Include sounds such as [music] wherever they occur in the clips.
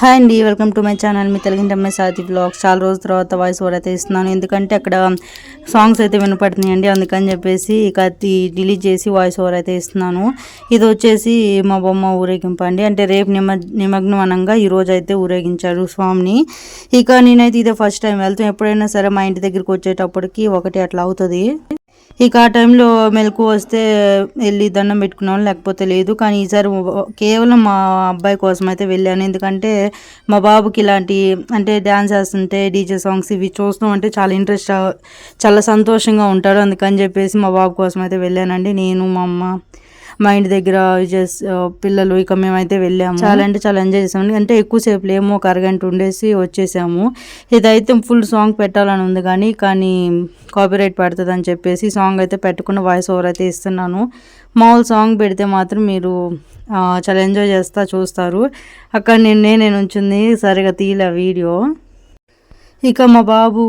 Hi అండి welcome to my channel. మీ తెలుగు అమ్మాయి సాతి బ్లాగ్స్ చాలా రోజుల తర్వాత వాయిస్ ఓవర్ అయితే ఇస్తున్నాను. ఎందుకంటే అక్కడ సాంగ్స్ అయితే వినపడుతున్నాయండి. అందుకని చెప్పేసి ఇక అది డిలీట్ చేసి వాయిస్ ఓవర్ అయితే ఇస్తున్నాను. ఇది వచ్చేసి మా బొమ్మ ఊరేగింపు అండి. అంటే రేపు నిమ నిమగ్నం అనంగా ఈ రోజు అయితే ఊరేగించారు స్వామిని. ఇక నేనైతే ఇదే ఫస్ట్ టైం వెళ్తాను. ఎప్పుడైనా సరే మా ఇంటి దగ్గరికి వచ్చేటప్పటికి ఒకటి అట్లా అవుతుంది. ఇక ఆ టైంలో మెలకు వస్తే వెళ్ళి దండం పెట్టుకున్నాం లేకపోతే లేదు. కానీ ఈసారి కేవలం మా అబ్బాయి కోసం అయితే వెళ్ళాను. ఎందుకంటే మా బాబుకి ఇలాంటి అంటే డ్యాన్స్ వేస్తుంటే డీజే సాంగ్స్ ఇవి చూస్తాం అంటే చాలా ఇంట్రెస్ట్ చాలా సంతోషంగా ఉంటాడు. అందుకని చెప్పేసి మా బాబు కోసం అయితే వెళ్ళానండి. నేను మా అమ్మ మా ఇంటి దగ్గర విజయస్ పిల్లలు ఇక మేమైతే వెళ్ళాము. చాలా అంటే చాలా ఎంజాయ్ చేసాము. అంటే ఎక్కువసేపు లేము ఒక అరగంట ఉండేసి వచ్చేసాము. ఇదైతే ఫుల్ సాంగ్ పెట్టాలని ఉంది కానీ కానీ కాపీరైట్ పడుతుంది అని చెప్పేసి సాంగ్ అయితే పెట్టుకున్న వాయిస్ ఓవర్ అయితే ఇస్తున్నాను. మామూలు సాంగ్ పెడితే మాత్రం మీరు చాలా ఎంజాయ్ చేస్తా చూస్తారు. అక్కడ నేను నేనే ఉంచింది సరిగా తీయలే వీడియో ఇక మా బాబు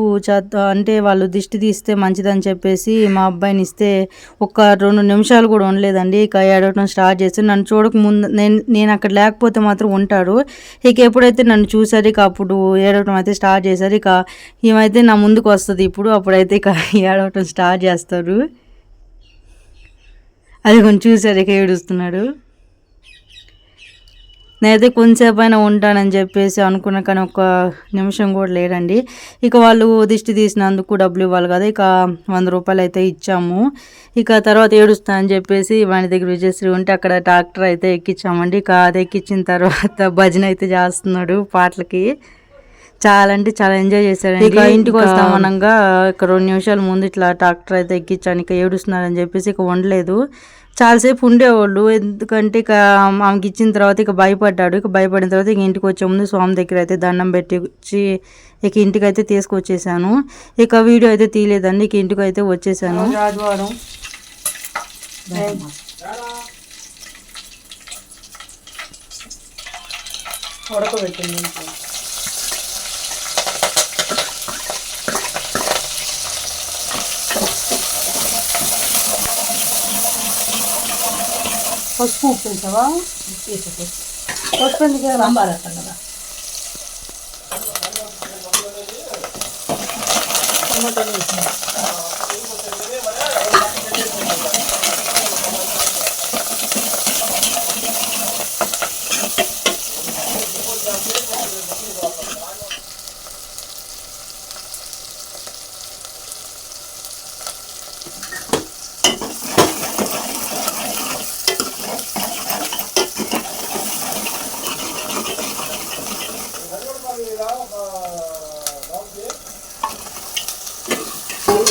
అంటే వాళ్ళు దిష్టి తీస్తే మంచిదని చెప్పేసి మా అబ్బాయిని ఇస్తే ఒక రెండు నిమిషాలు కూడా ఉండలేదండి. ఇక ఏడవటం స్టార్ట్ చేసి నన్ను చూడక ముందు నేను నేను అక్కడ లేకపోతే మాత్రం ఉంటాడు. ఇక ఎప్పుడైతే నన్ను చూసారు ఇక అప్పుడు ఏడవటం అయితే స్టార్ట్ చేశారు. ఇక ఏమైతే నా ముందుకు వస్తుంది ఇప్పుడు అప్పుడైతే ఇక [laughs] ఏడవటం స్టార్ట్ చేస్తారు. అది కొంచెం చూసారు ఇక ఏడుస్తున్నాడు. నేనైతే కొంచెంసేపు అయినా ఉంటానని చెప్పేసి అనుకున్నా కానీ ఒక నిమిషం కూడా లేడండి ఇక వాళ్ళు దిష్టి తీసినందుకు డబ్బులు ఇవ్వాలి కదా ఇక వంద రూపాయలు అయితే ఇచ్చాము. ఇక తర్వాత ఏడుస్తా అని చెప్పేసి వాని దగ్గర విజయశ్రీ ఉంటే అక్కడ ట్రాక్టర్ అయితే ఎక్కించామండి ఇక అది ఎక్కించిన తర్వాత [laughs] భజన అయితే చేస్తున్నాడు పాటలకి. చాలా అంటే చాలా ఎంజాయ్ చేశాడు ఇక ఇంటికి వస్తాం అనగా ఇక రెండు నిమిషాల ముందు ఇట్లా ట్రాక్టర్ అయితే ఎక్కించాను ఇక ఏడుస్తున్నారని చెప్పేసి ఇక ఉండలేదు చాలాసేపు ఉండేవాళ్ళు. ఎందుకంటే ఇక ఆమెకి ఇచ్చిన తర్వాత ఇక భయపడ్డాడు. ఇక భయపడిన తర్వాత ఇక ఇంటికి వచ్చే ముందు స్వామి దగ్గర అయితే దండం పెట్టి వచ్చి ఇక ఇంటికి అయితే తీసుకొచ్చేసాను. ఇక వీడియో అయితే తీయలేదండి. ఇక ఇంటికి అయితే వచ్చేసాను. ఉడకబెట్టింది. పసుపు ఉప్పు వేసావా పసుపు ఎందుకు వేయాలా? సాంబార్ వేస్తాం కదా టమాటాలు వేసాను.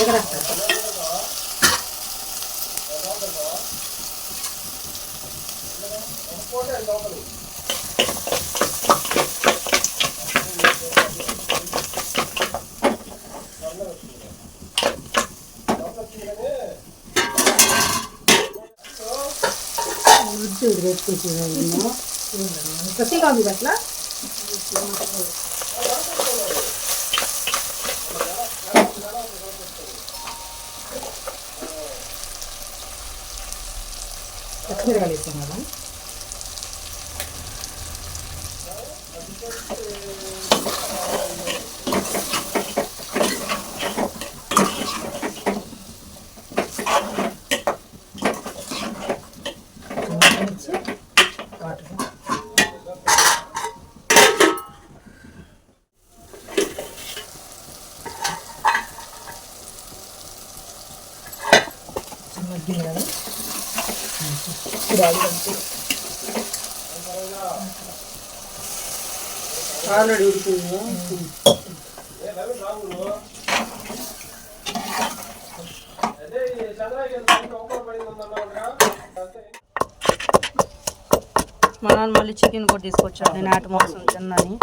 ఎగరేస్తారు ప్రతిగా ఉంది అట్లా పచ్చిమిరకాయలు వేస్తాం కదా వాటర్ మగ్గింది కదా ఆల్రెడీ ఉడికింది మా నాన్న మళ్ళీ చికెన్ కూడా తీసుకొచ్చాడు నేను ఆట మోసం తిన్నాని.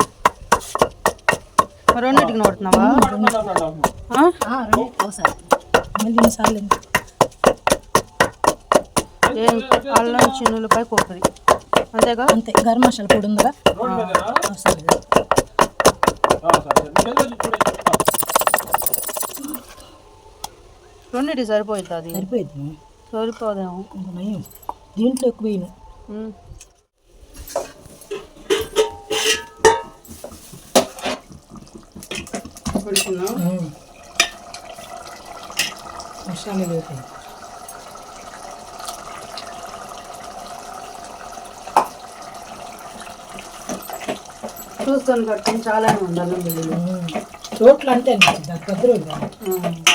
రెండింటికి నోడుతున్నావా అల్లం చిన్నులపై కొబ్బరి అంతేగా? అంతే గరం మసాలా పొడి ఉందిగా? రెండింటి సరిపోయింది అది? సరిపోయింది సరిపోదేమో. దీంట్లో ఎక్కువ వేయను. మసాలా లేకపోతే చూస్తాను కట్టుకుని చాలానే అల్లం వెల్లుల్లి రోట్లు అంటే దగ్గర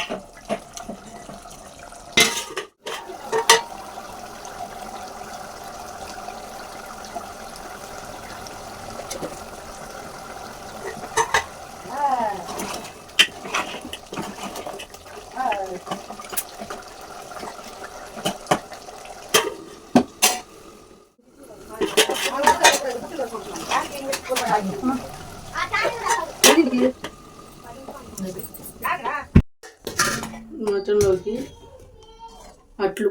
మటన్లోకి అట్లు.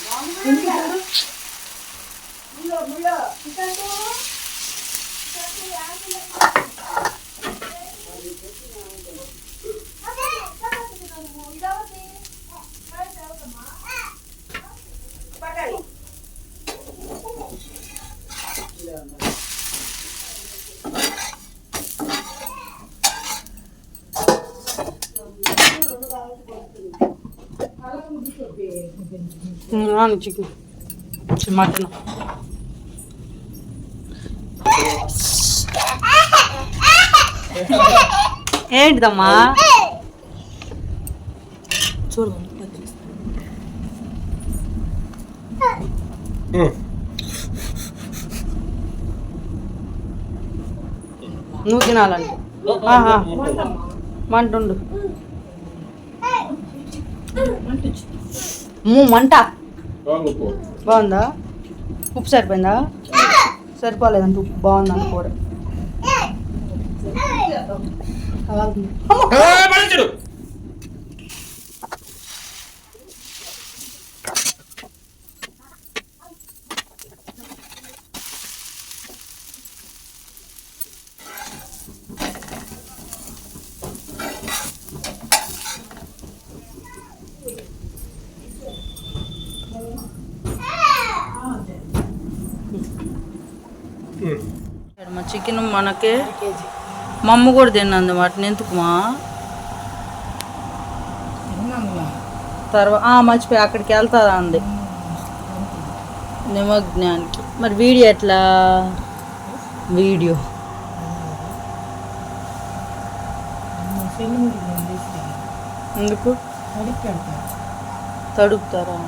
రాను చికెన్ మటన్ ఏంటిదమ్మా చూడు నువ్వు తినాలంటే ఆహా. మంటుండు మంట బాగుందా? ఉప్పు సరిపోయిందా? సరిపోలేదంట ఉప్పు. బాగుంది కూర మా చికెన్ మనకే మా అమ్మ కూడా తిన్నది వాటిని. ఎందుకుమా? తర్వాత మర్చిపోయి అక్కడికి వెళ్తారా అంది. నిమజ్ఞానికి. మరి వీడియో ఎట్లా? వీడియో. ఎందుకు? తడుపుతారా?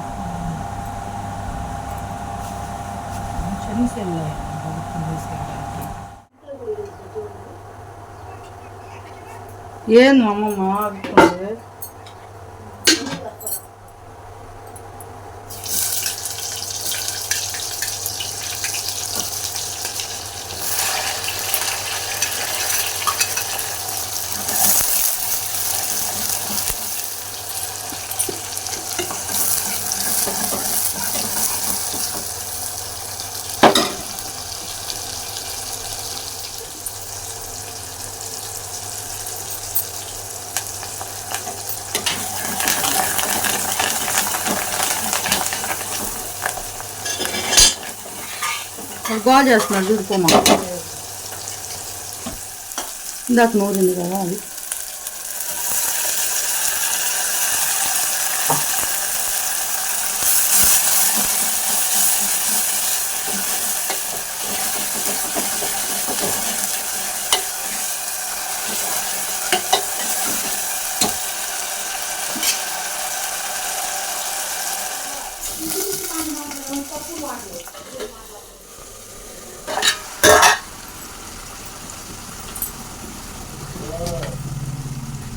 ఏంది మా అమ్మమ్మ చేస్తున్నాడు చూడుకోమా ఇందాక నూరింది కదా అది.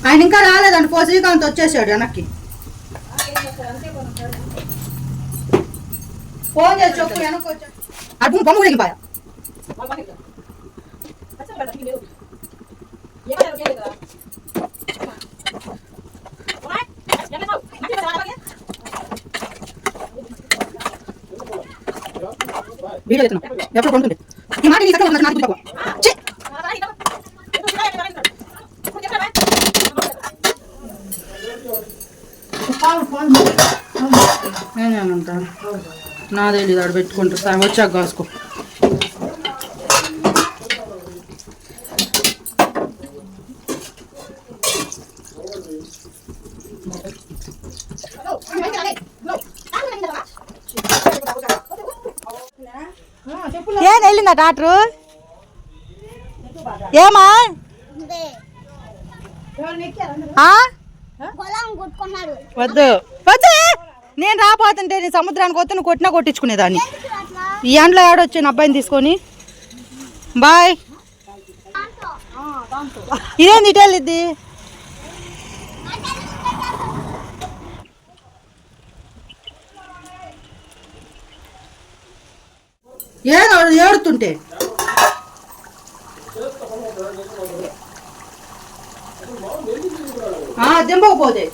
ఆయన ఇంకా రాలేదండి. పో శ్రీకాంత్ వచ్చేసాడు వెనక్కి. ఫోన్ చేసి చెప్పు వెనక్కి వచ్చాడు అటు బొమ్మ దిగిపోయా వీడియో ఎప్పుడు కొంటుంది ఈ మాట నీ చక్కగా ఉన్నది నాకు గుర్తుపో. ఛీ! నేనేమంటా నా తెలీదు ఆడ పెట్టుకుంటా. సా- వచ్చాక కాసుకో. ఏం వెళ్ళిందా డాక్టరు? ఏమా? వద్దు. వద్దు! నేను రాపోతుంటే నేను సముద్రానికి వస్తే నువ్వు కొట్టినా కొట్టించుకునేదాన్ని. ఈ ఎండలో ఆడొచ్చాను అబ్బాయిని తీసుకొని. బాయ్. ఇదేంది ఇటు వెళ్ళిద్ది ఏదో ఏడుతుంటే? ಆ ದಿಂಬ ಹೋಗೋದೆ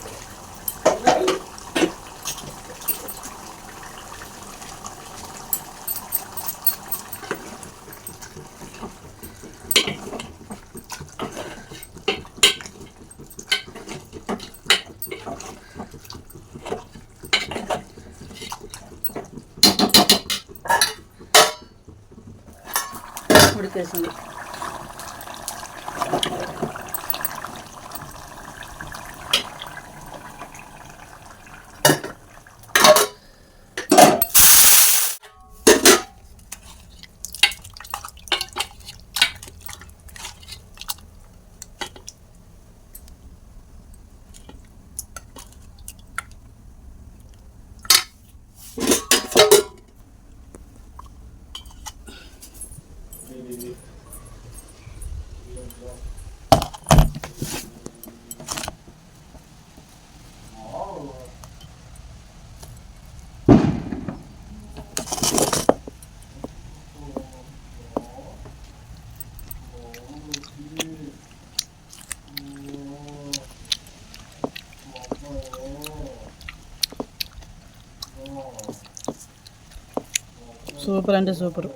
సూపర్ అంటే సూపర్.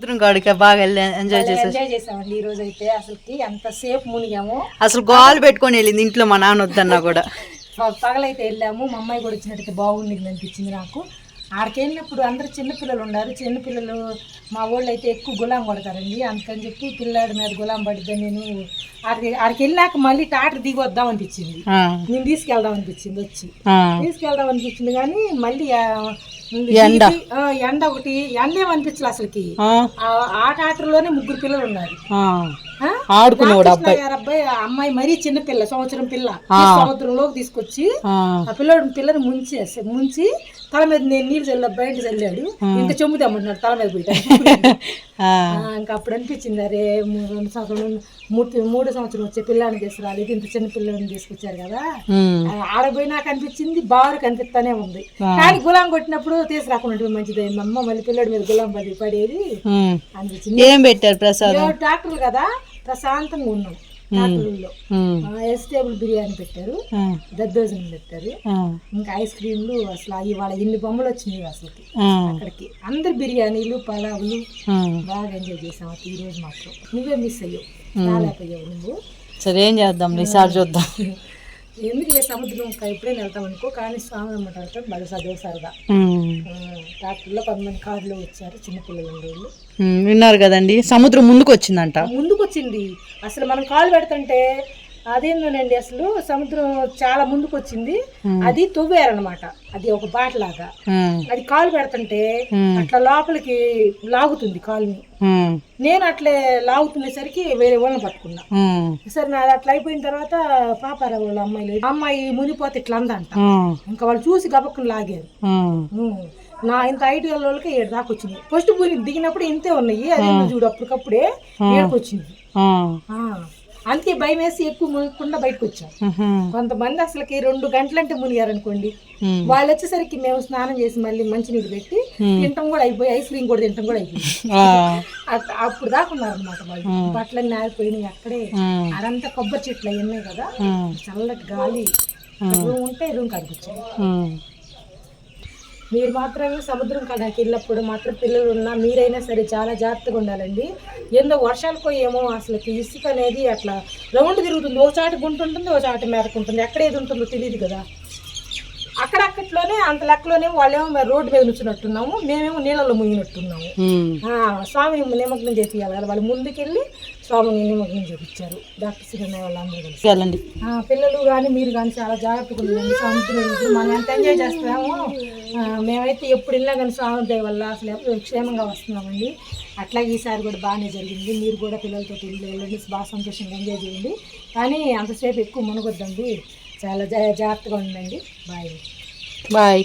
సముద్రం కాడికి బాగా ఎంజాయ్ చేసేసి. ఎంజాయ్ చేసామండి ఈ రోజు అయితే అసలుకి ఎంతసేపు మునిగాము. అసలు గోలు పెట్టుకొని వెళ్ళింది ఇంట్లో మా నాన్న వద్దన్నా కూడా. పగలైతే వెళ్ళాము మా అమ్మాయి కూడా వచ్చినట్టయితే బాగుండింది అనిపించింది నాకు. ఆడికి వెళ్ళినప్పుడు అందరు చిన్నపిల్లలు ఉన్నారు చిన్నపిల్లలు మా వాళ్ళు అయితే ఎక్కువ గులాం కొడతారండి. అందుకని చెప్పి పిల్లాడి మీద గులాం పడిద్దని నేను ఆడికి ఆడికి వెళ్ళాక మళ్ళీ టాటర్ దిగి వద్దాం అనిపించింది. నేను తీసుకెళ్దాం అనిపించింది వచ్చి. తీసుకెళ్దాం అనిపించింది కానీ మళ్ళీ ఎండ. ఎండ ఒకటి ఎండ ఏమనిపించలే అసలుకి. ఆ, టాటర్లోనే ముగ్గురు పిల్లలు ఉన్నారు? ఆడుకునేవాడు అబ్బాయి. అబ్బాయి అమ్మాయి మరీ చిన్న పిల్ల సంవత్సరం పిల్ల. సముద్రంలోకి తీసుకొచ్చి ఆ, పిల్లడు పిల్లని ముంచేసి ముంచి తల మీద నేను నీళ్ళు చల్ల బయట చల్లాడు. ఇంకా చెమ్ము తెమ్మంటున్నాడు తల మీద పోయి. [laughs] ఆ, ఇంకా అప్పుడు అనిపించింది అరే రెండు సంవత్సరం మూడు మూడో సంవత్సరం వచ్చే పిల్లని తీసుకురాలేదు ఇంత చిన్న పిల్లని తీసుకొచ్చారు కదా. ఆడపోయి నాకు అనిపించింది బారు కనిపిస్తానే ఉంది. కానీ గులాం కొట్టినప్పుడు తీసుకురాకుండా మంచిది. అమ్మ మళ్ళీ పిల్లడి మీద గులాం పడి పడేది. అనిపించింది ఏం పెట్టారు ప్రసాదం? కదా ప్రశాంతంగా ఉన్నాం. ఉమ్, వెజిటేబుల్ బిర్యానీ పెట్టారు. దద్దోజనం పెట్టారు. ఇంకా ఐస్ క్రీమ్లు అసలు ఇవాళ ఎన్ని బొమ్మలు వచ్చినాయి అసలుకి. ఆ, అక్కడికి అందరు బిర్యానీలు పలావులు. బాగా ఎంజాయ్ చేసాం అసలు ఈ రోజు మాత్రం. నువ్వే మిస్ అయ్యావు. రాలేకపోయావు నువ్వు. సరే ఏం చేద్దాం? ఈసారి చూద్దాం. [laughs] ఎందుకు లే సముద్రం ఎప్పుడైనా వెళ్తాం అనుకో కానీ స్వామి అమ్మటారు బాగా చదువు సరదా. ఉమ్, డాక్టర్లో కొంతమంది కార్డులో వచ్చారు చిన్నపిల్లలు ఉండేవాళ్ళు. విన్నారు కదండి సముద్రం ముందుకు వచ్చిందంట ముందుకు వచ్చింది అసలు మనం కాలు పెడుతుంటే అదేందోనండి అసలు సముద్రం చాలా ముందుకు వచ్చింది అది తవ్వారనమాట అది ఒక బాటలాగా. ఉమ్, అది కాలు పెడుతుంటే అట్లా లోపలికి లాగుతుంది కాలుని. నేను అట్లే లాగుతునేసరికి వేరే వాళ్ళని పట్టుకున్నా. సరే నాది అట్లా అయిపోయిన తర్వాత పాపారావు వాళ్ళ అమ్మాయిలు? అమ్మాయి మునిపోతే ఇట్లా అందంట. ఇంకా వాళ్ళు చూసి గబక్కుని లాగారు. నా ఇంత హైట్ వాళ్ళకి ఏడు దాకా వచ్చింది. ఫస్ట్ పూరి దిగినప్పుడు ఇంతే ఉన్నాయి. అదే చూడు అప్పటికప్పుడే ఏడుకొచ్చింది. అందుకే భయం వేసి ఎక్కువ మునగకుండా బయటకు వచ్చాం కొంతమంది అసలుకి రెండు గంటలంటే మునిగారనుకోండి. వాళ్ళు వచ్చేసరికి మేము స్నానం చేసి మళ్ళీ మంచినీళ్ళు పెట్టి తింటాం కూడా అయిపోయి ఐస్ క్రీమ్ కూడా తింటాం కూడా అయిపోయింది. అప్పుడు దాకా ఉన్నారనమాట వాళ్ళు. బట్టలన్నీ ఆరిపోయినాయి అక్కడే. అదంతా కొబ్బరి చెట్లు అవి ఉన్నాయి కదా చల్లటి గాలి. రూమ్ ఉంటే రూమ్ కనిపించాయి. మీరు మాత్రమే సముద్రం కదా వెళ్ళినప్పుడు మాత్రం పిల్లలు ఉన్నా మీరైనా సరే చాలా జాగ్రత్తగా ఉండాలండి. ఏందో వర్షాలకు ఏమో అసలు ఇసుక అనేది అట్లా రౌండ్ తిరుగుతుంది. ఒక చాటు గుంట ఉంటుంది ఒక చాటు మేరకుంటుంది ఎక్కడ ఏది ఉంటుందో తెలియదు కదా. అక్కడక్కట్లోనే అంత లెక్కలోనే వాళ్ళేమో రోడ్డు మీద నుంచున్నట్టున్నాము మేమేమో నీళ్ళలో మునిగినట్టున్నాము. స్వామిని నిమగ్నం చేపియాలి కదా వాళ్ళు ముందుకెళ్ళి స్వామిని నిమగ్నం చేపించారు డాక్టర్ శ్రీరన్న వాళ్ళందరూ కలిసి. పిల్లలు కానీ మీరు కానీ చాలా జాగ్రత్తగా ఉండండి. సముద్రం మనం ఎంత ఎంజాయ్ చేస్తామో ఆ, మేమైతే ఎప్పుడు వెళ్ళినా కానీ స్వామి దయ వల్ల అసలు ఎప్పుడు క్షేమంగా వస్తున్నామండి. అట్లాగే ఈసారి కూడా బాగానే జరిగింది. మీరు కూడా పిల్లలతో వెళ్ళి వెళ్ళండి. బాగా సంతోషంగా ఎంజాయ్ చేయండి. కానీ అంతసేపు ఎక్కువ మునగొద్దండి. చాలా జాగ్రత్తగా ఉండండి. బాయ్. బాయ్.